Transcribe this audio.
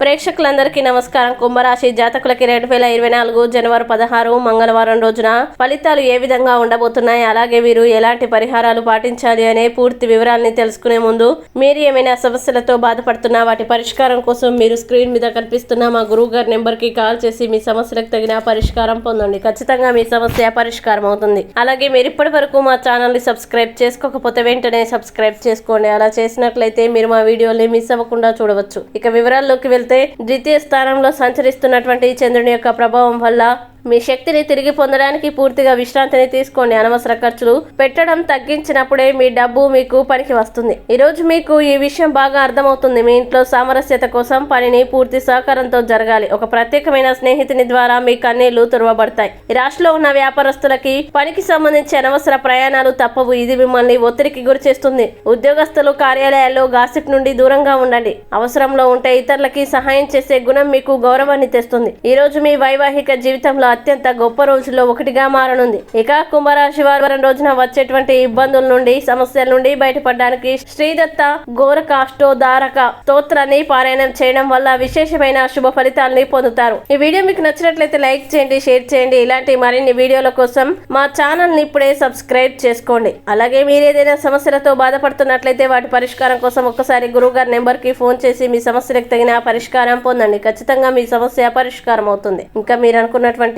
ప్రేక్షకులందరికీ నమస్కారం. కుంభరాశి జాతకులకి రెండు వేల ఇరవై నాలుగు జనవరి పదహారు మంగళవారం రోజున ఫలితాలు ఏ విధంగా ఉండబోతున్నాయి? అలాగే వీరు ఎలాంటి పరిహారాలు పాటించాలి అనే పూర్తి వివరాల్ని తెలుసుకునే ముందు మీరు ఏమైనా సమస్యలతో బాధపడుతున్నా వాటి పరిష్కారం కోసం మీరు స్క్రీన్ మీద కనిపిస్తున్న మా గురువు గారి నెంబర్కి కాల్ చేసి మీ సమస్యలకు తగిన పరిష్కారం పొందండి. ఖచ్చితంగా మీ సమస్య పరిష్కారం అవుతుంది. అలాగే మీరు ఇప్పటి వరకు మా ఛానల్ని సబ్స్క్రైబ్ చేసుకోకపోతే వెంటనే సబ్స్క్రైబ్ చేసుకోండి. అలా చేసినట్లయితే మీరు మా వీడియోని మిస్ అవ్వకుండా చూడవచ్చు. ఇక వివరాల్లోకి వెళ్తే ద్వితీయ స్థానంలో సంచరిస్తున్నటువంటి చంద్రుని యొక్క ప్రభావం వల్ల మీ శక్తిని తిరిగి పొందడానికి పూర్తిగా విశ్రాంతిని తీసుకోండి. అనవసర ఖర్చులు పెట్టడం తగ్గించినప్పుడే మీ డబ్బు మీకు పనికి వస్తుంది. ఈ రోజు మీకు ఈ విషయం బాగా అర్థమవుతుంది. మీ ఇంట్లో సామరస్యత కోసం పనిని పూర్తి సహకారంతో జరగాలి. ఒక ప్రత్యేకమైన స్నేహితుని ద్వారా మీ కన్నీళ్ళు తురవబడతాయి ఈ రాష్ట్రంలో ఉన్న వ్యాపారస్తులకి పనికి సంబంధించి అనవసర ప్రయాణాలు తప్పవు. ఇది మిమ్మల్ని ఒత్తిడికి గురి చేస్తుంది. ఉద్యోగస్తులు కార్యాలయాల్లో గాసిప్ నుండి దూరంగా ఉండండి. అవసరంలో ఉంటే ఇతరులకి సహాయం చేసే గుణం మీకు గౌరవాన్ని తెస్తుంది. ఈ రోజు మీ వైవాహిక జీవితంలో అత్యంత గొప్ప రోజుల్లో ఒకటిగా మారనుంది. ఇక కుంభరాశి వారం రోజున వచ్చేటువంటి ఇబ్బందుల నుండి సమస్యల నుండి బయటపడడానికి శ్రీదత్త గోరక అష్టోదారక స్తోత్రాన్ని పారాయణం చేయడం వల్ల విశేషమైన శుభ ఫలితాలని పొందుతారు. ఈ వీడియో మీకు నచ్చినట్లయితే లైక్ చేయండి షేర్ చేయండి. ఇలాంటి మరిన్ని వీడియోల కోసం మా ఛానల్ని ఇప్పుడే సబ్స్క్రైబ్ చేసుకోండి. అలాగే మీరు ఏదైనా సమస్యలతో బాధపడుతున్నట్లయితే వాటి పరిష్కారం కోసం ఒక్కసారి గురువు గారి నెంబర్కి ఫోన్ చేసి మీ సమస్యలకు తగిన పరిష్కారం పొందండి. ఖచ్చితంగా మీ సమస్య పరిష్కారం అవుతుంది ఇంకా మీరు అనుకున్నటువంటి